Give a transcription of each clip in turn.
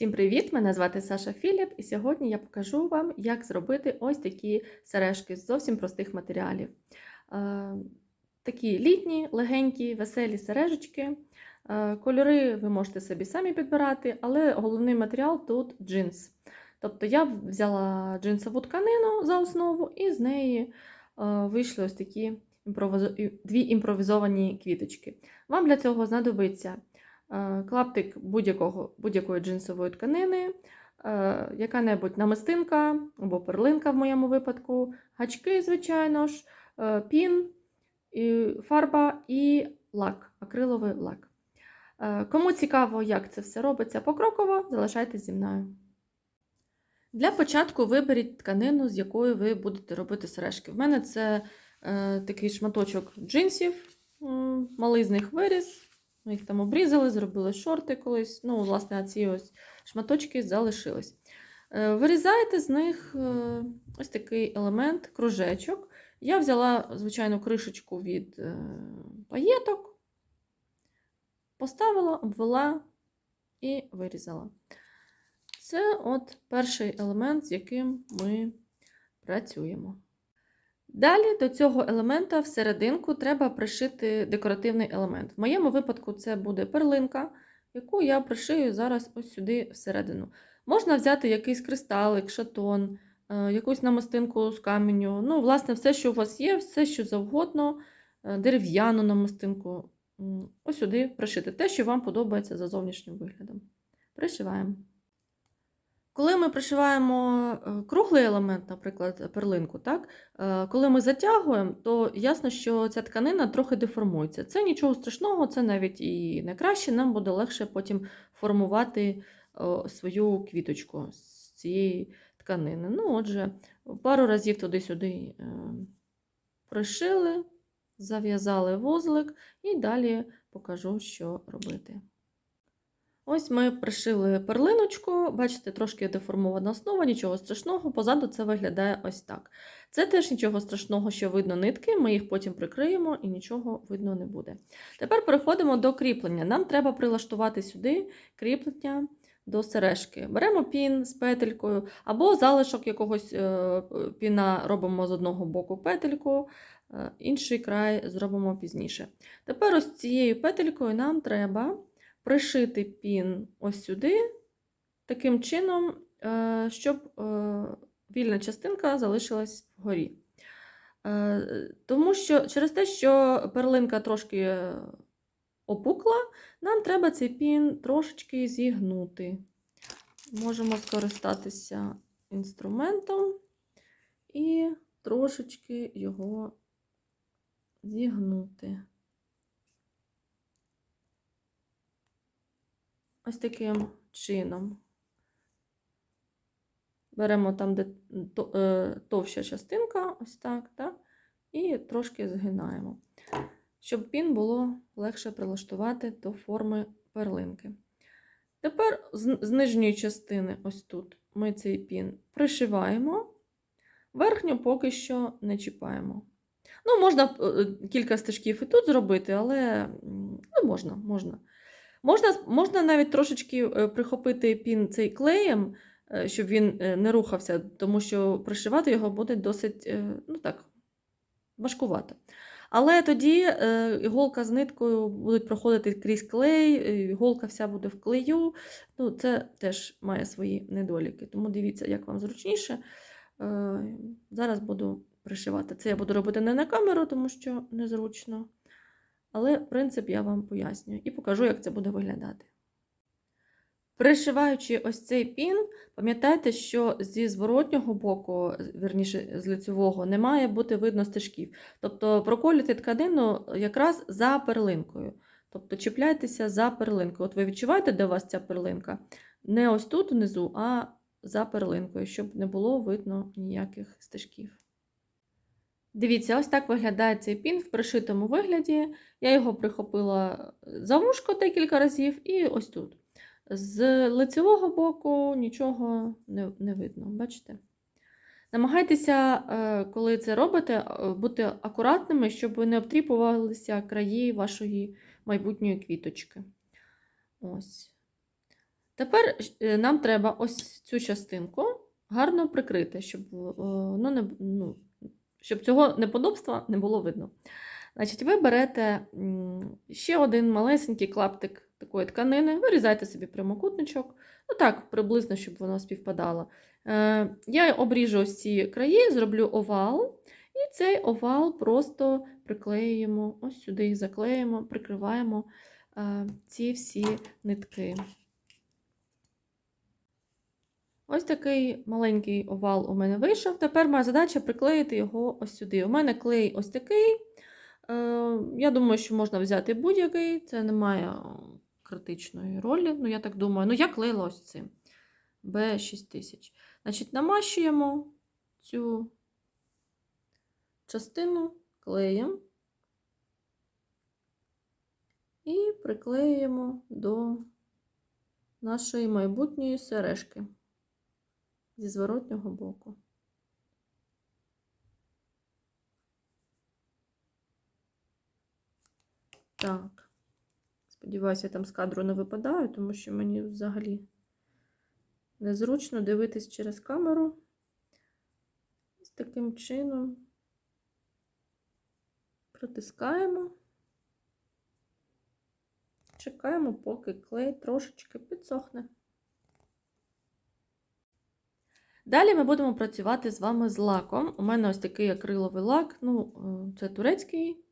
Всім привіт! Мене звати Саша Філіп, і сьогодні я покажу вам, як зробити ось такі сережки з зовсім простих матеріалів. Е, Такі літні, легенькі, веселі сережечки. Е, Кольори ви можете собі самі підбирати, але головний матеріал тут джинс. Тобто я взяла джинсову тканину за основу, і з неї е, вийшли ось такі дві імпровізовані квіточки. Вам для цього знадобиться клаптик будь-якого, будь-якої джинсової тканини, е, яка-небудь намистинка або перлинка в моєму випадку, гачки, звичайно ж, е, пін, фарба і лак, акриловий лак. Е, Кому цікаво, як це все робиться покроково, залишайтесь зі мною. Для початку виберіть тканину, з якою ви будете робити сережки. В мене це е, такий шматочок джинсів, малий з них виріс. Ми їх там обрізали, зробили шорти колись. Ну, власне, ці ось шматочки залишились. Е, Вирізаєте з них е, ось такий елемент, кружечок. Я взяла, звичайно, кришечку від е, паєток, поставила, обвела і вирізала. Це от перший елемент, з яким ми працюємо. Далі до цього елемента всерединку треба пришити декоративний елемент. В моєму випадку це буде перлинка, яку я пришию зараз ось сюди всередину. Можна взяти якийсь кристалик, шатон, е, якусь намистинку з каменю. Ну, власне, все, що у вас є, все, що завгодно, е, дерев'яну намистинку. Ось сюди пришити те, що вам подобається за зовнішнім виглядом. Пришиваємо. Коли ми пришиваємо е, круглий елемент, наприклад, перлинку, так, е, коли ми затягуємо, то ясно, що ця тканина трохи деформується. Це нічого страшного, це навіть і не краще, нам буде легше потім формувати свою квіточку з цієї тканини. Ну, отже, пару разів туди-сюди е, пришили, зав'язали вузлик і далі покажу, що робити. Ось ми пришили перлиночку, бачите, трошки деформована основа, нічого страшного, позаду це виглядає ось так. Це теж нічого страшного, що видно нитки, ми їх потім прикриємо і нічого видно не буде. Тепер переходимо до кріплення. Нам треба прилаштувати сюди кріплення до сережки. Беремо пін з петелькою, або залишок якогось е, піна робимо з одного боку петельку, е, інший край зробимо пізніше. Тепер ось цією петелькою нам треба пришити пін ось сюди, таким чином, е, щоб е, вільна частинка залишилась вгорі. Е, Тому що через те, що перлинка трошки опукла, нам треба цей пін трошечки зігнути. Можемо скористатися інструментом і трошечки його зігнути. Ось таким чином. Беремо там, де е, товща частинка, ось так, так, і трошки згинаємо, щоб пін було легше прилаштувати до форми перлинки. Тепер з, нижньої частини, ось тут, ми цей пін пришиваємо, верхню поки що не чіпаємо. Ну, можна е, кілька стежків і тут зробити, але ну, можна, можна. Можна, можна навіть трошечки е, прихопити пін цей клеєм, е, щоб він е, не рухався, тому що пришивати його буде досить ну так, важкувато. Але тоді іголка з ниткою будуть проходити крізь клей, іголка вся буде в клею. Ну, це теж має свої недоліки. Тому дивіться, як вам зручніше. Зараз буду пришивати. Це я буду робити не на камеру, тому що незручно. Але принцип я вам пояснюю і покажу, як це буде виглядати. Пришиваючи ось цей пін, пам'ятайте, що зі зворотнього боку, верніше з лицевого, не має бути видно стежків. Тобто проколюйте тканину якраз за перлинкою. Тобто чіпляйтеся за перлинкою. От ви відчуваєте, де у вас ця перлинка? Не ось тут внизу, а за перлинкою, щоб не було видно ніяких стежків. Дивіться, ось так виглядає цей пін в пришитому вигляді. Я його прихопила за вушко декілька разів і ось тут. З лицевого боку нічого не, не видно, бачите? Намагайтеся, е, коли це робите, е, бути акуратними, щоб не обтріпувалися краї вашої майбутньої квіточки. Ось. Тепер е, нам треба ось цю частинку гарно прикрити, щоб, е, воно не, ну, щоб цього неподобства не було видно. Значить, ви берете ще один малесенький клаптик такої тканини, вирізайте собі прямокутничок, ну так, приблизно, щоб воно співпадало. Е, Я обріжу ось ці краї, зроблю овал, і цей овал просто приклеюємо, ось сюди їх заклеїмо, прикриваємо е, ці всі нитки. Ось такий маленький овал у мене вийшов. Тепер моя задача приклеїти його ось сюди. У мене клей ось такий. Е, Я думаю, що можна взяти будь-який, це не має критичної ролі. Ну, я так думаю. Ну, я клеїла ось цим B6000. Значить, намащуємо цю частину клеєм і приклеюємо до нашої майбутньої сережки зі зворотнього боку. Так. Сподіваюся, я там з кадру не випадаю, тому що мені взагалі незручно дивитись через камеру. Ось таким чином протискаємо. Чекаємо, поки клей трошечки підсохне. Далі ми будемо працювати з вами з лаком. У мене ось такий акриловий лак. Ну, е, це турецький,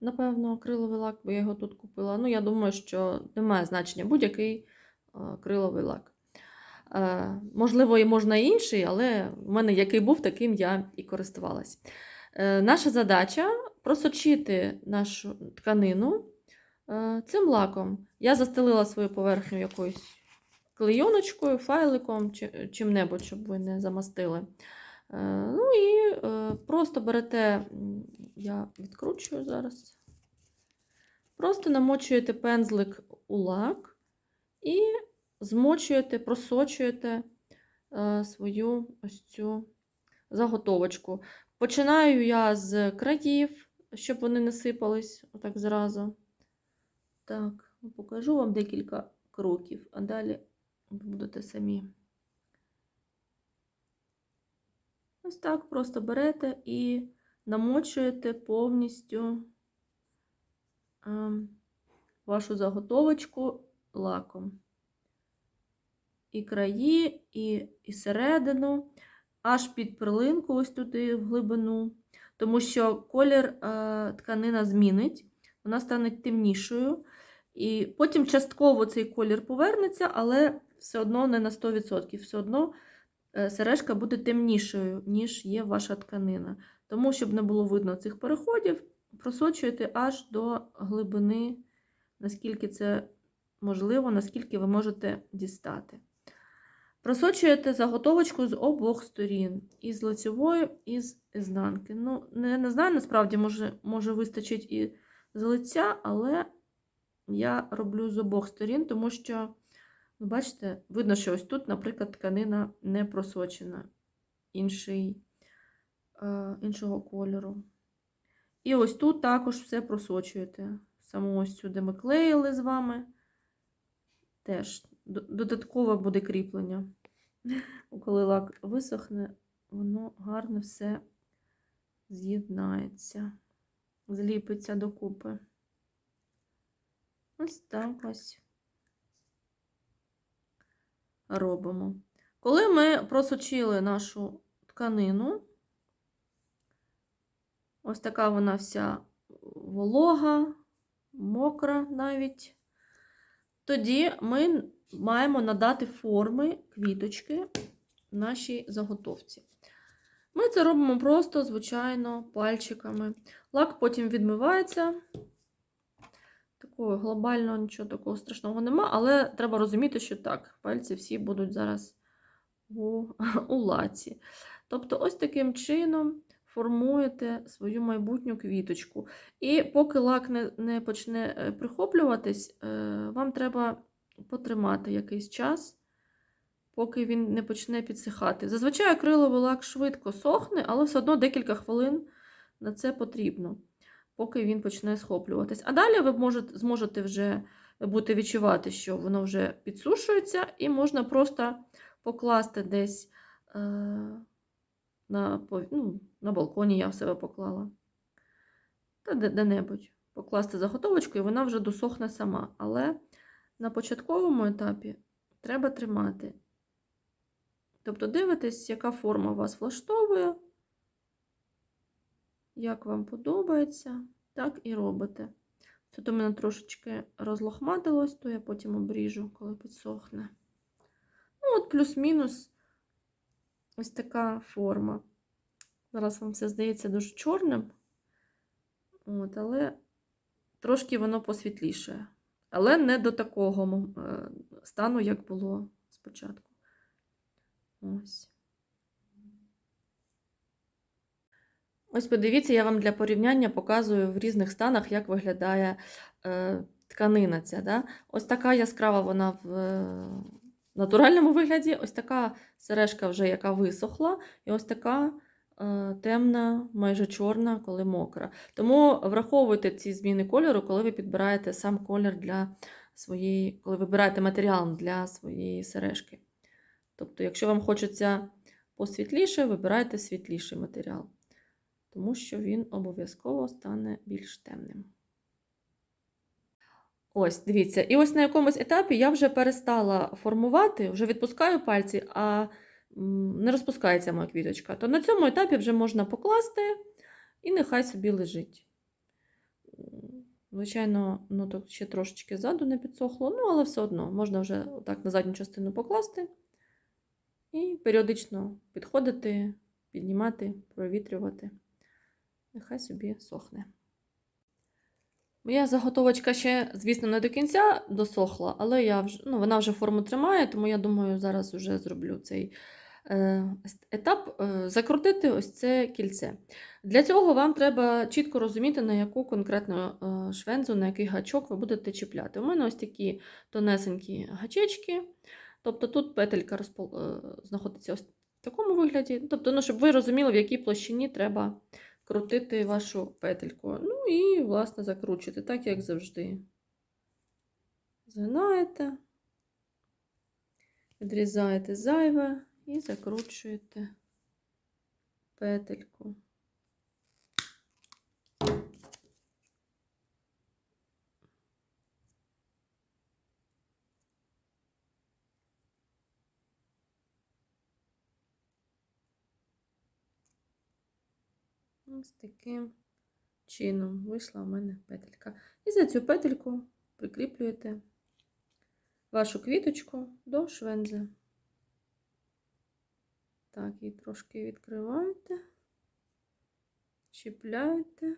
напевно, акриловий лак, бо я його тут купила. Ну, я думаю, що немає значення будь-який е, акриловий лак. Е, Можливо, і можна інший, але в мене який був, таким я і користувалась. Наша задача просочити нашу тканину цим лаком. Я застелила свою поверхню якоюсь клейоночкою, файликом, чим-небудь, щоб ви не замастили. Е, Ну і е, просто берете, я відкручую зараз, просто намочуєте пензлик у лак і змочуєте, просочуєте е, свою ось цю заготовочку. Починаю я з країв, щоб вони не сипались отак зразу. Так, покажу вам декілька кроків, а далі будете самі. Ось так просто берете і намочуєте повністю ем, вашу заготовочку лаком. І краї, і, і середину, аж під перлинку, ось туди в глибину. Тому що колір е, тканина змінить, вона стане темнішою. І потім частково цей колір повернеться, але все одно не на 100%. Все одно е, сережка буде темнішою, ніж є ваша тканина. Тому, щоб не було видно цих переходів, просочуєте аж до глибини, наскільки це можливо, наскільки ви можете дістати. Просочуєте заготовочку з обох сторін, і з лицевої, і з ізнанки. Ну, не, не знаю, насправді, може, може вистачить і з лиця, але я роблю з обох сторін, тому що, ну, бачите, видно, що ось тут, наприклад, тканина не просочена інший, е, іншого кольору. І ось тут також все просочуєте. Саму ось сюди ми клеїли з вами. Теж додаткове буде кріплення. Коли лак висохне, воно гарно все з'єднається, зліпиться докупи. Ось так ось робимо. Коли ми просочили нашу тканину, ось така вона вся волога, мокра навіть, тоді ми маємо надати форми квіточки нашій заготовці. Ми це робимо просто, звичайно, пальчиками. Лак потім відмивається. Такого глобального нічого такого страшного нема, але треба розуміти, що так, пальці всі будуть зараз у, у лаці. Тобто, ось таким чином формуєте свою майбутню квіточку. І поки лак не, не почне е, прихоплюватись, е, вам треба потримати якийсь час, поки він не почне підсихати. Зазвичай акриловий лак швидко сохне, але все одно декілька хвилин на це потрібно, поки він почне схоплюватись. А далі ви можете, зможете вже будете відчувати, що воно вже підсушується, і можна просто покласти десь е, на, ну, на балконі я в себе поклала. Та де- де-небудь. Покласти заготовочку, і вона вже досохне сама. Але на початковому етапі треба тримати. Тобто дивитесь, яка форма вас влаштовує, як вам подобається, так і робите. Тут у мене трошечки розлохматилось, то я потім обріжу, коли підсохне. Ну, от плюс-мінус ось така форма. Зараз вам все здається дуже чорним. От, але трошки воно посвітліше. Але не до такого е, стану, як було спочатку. Ось. Ось подивіться, я вам для порівняння показую в різних станах, як виглядає е, тканина ця. Да? Ось така яскрава вона в е, натуральному вигляді, ось така сережка вже, яка висохла, і ось така е, темна, майже чорна, коли мокра. Тому враховуйте ці зміни кольору, коли ви підбираєте сам колір для своєї, коли вибираєте матеріал для своєї сережки. Тобто, якщо вам хочеться посвітліше, вибирайте світліший матеріал, тому що він обов'язково стане більш темним. Ось, дивіться, і ось на якомусь етапі я вже перестала формувати, вже відпускаю пальці, а не розпускається моя квіточка. То на цьому етапі вже можна покласти і нехай собі лежить. Звичайно, ну тут ще трошечки ззаду не підсохло, ну але все одно можна вже так на задню частину покласти і періодично підходити, піднімати, провітрювати. Нехай собі сохне. Моя заготовочка ще, звісно, не до кінця досохла, але я вже, ну, вона вже форму тримає, тому я думаю, зараз вже зроблю цей е, етап, е, закрутити ось це кільце. Для цього вам треба чітко розуміти, на яку конкретно е, швензу, на який гачок ви будете чіпляти. У мене ось такі тонесенькі гачечки. Тобто тут петелька розпол... знаходиться ось в такому вигляді. Тобто, ну, щоб ви розуміли, в якій площині треба крутити вашу петельку. Ну і, власне, закручуєте, так як завжди. Згинаєте, відрізаєте зайве і закручуєте петельку. Ось таким чином вийшла у мене петелька. І за цю петельку прикріплюєте вашу квіточку до швензи. Так, її трошки відкриваєте, чіпляєте.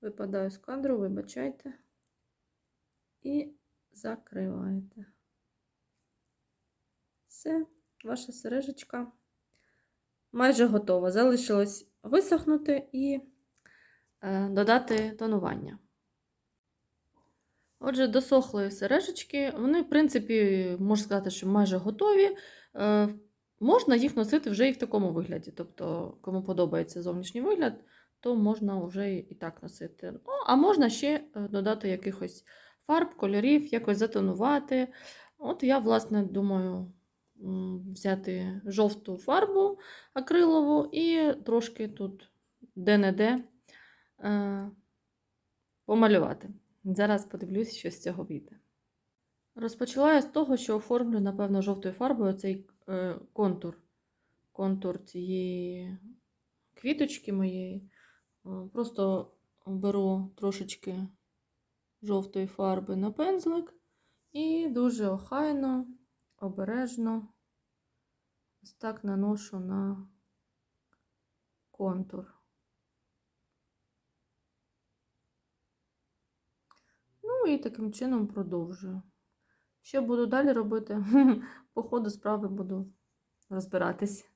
Випадаю з кадру, вибачайте. І закриваєте. Все, ваша сережечка майже готова. Залишилось висохнути і е, додати тонування. Отже, досохлої сережечки, вони, в принципі, можна сказати, що майже готові. Е, можна їх носити вже і в такому вигляді. Тобто, кому подобається зовнішній вигляд, то можна вже і так носити. Ну, а можна ще е, додати якихось фарб, кольорів, якось затонувати. От я, власне, думаю, взяти жовту фарбу акрилову і трошки тут де-не-де е, помалювати. Зараз подивлюсь, що з цього вийде. Розпочала я з того, що оформлю, напевно, жовтою фарбою цей е, контур. Контур цієї квіточки моєї. Е, Просто беру трошечки жовтої фарби на пензлик і дуже охайно, обережно ось так наношу на контур. Ну і таким чином продовжую. Що буду далі робити? По ходу справи буду розбиратись.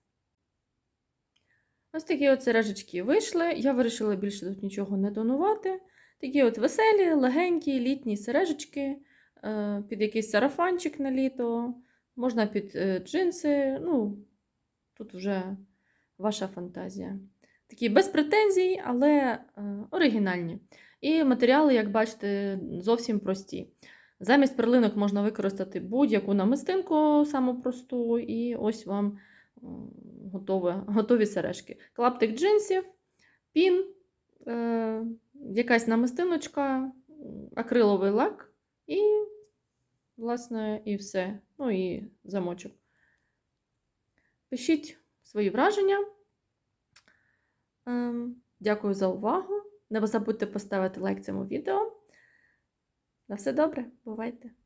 Ось такі от сережечки вийшли. Я вирішила більше тут нічого не тонувати. Такі от веселі, легенькі, літні сережечки, е, під якийсь сарафанчик на літо, можна під е, джинси. Ну, тут вже ваша фантазія. Такі без претензій, але е, оригінальні. І матеріали, як бачите, зовсім прості. Замість перлинок можна використати будь-яку намистинку, саму просту, і ось вам м, готове, готові сережки. Клаптик джинсів, пін, е, якась намистиночка, акриловий лак і, власне, і все. Ну і замочок. Пишіть свої враження. Ем, Дякую за увагу. Не забудьте поставити лайк цьому відео. На все добре, бувайте!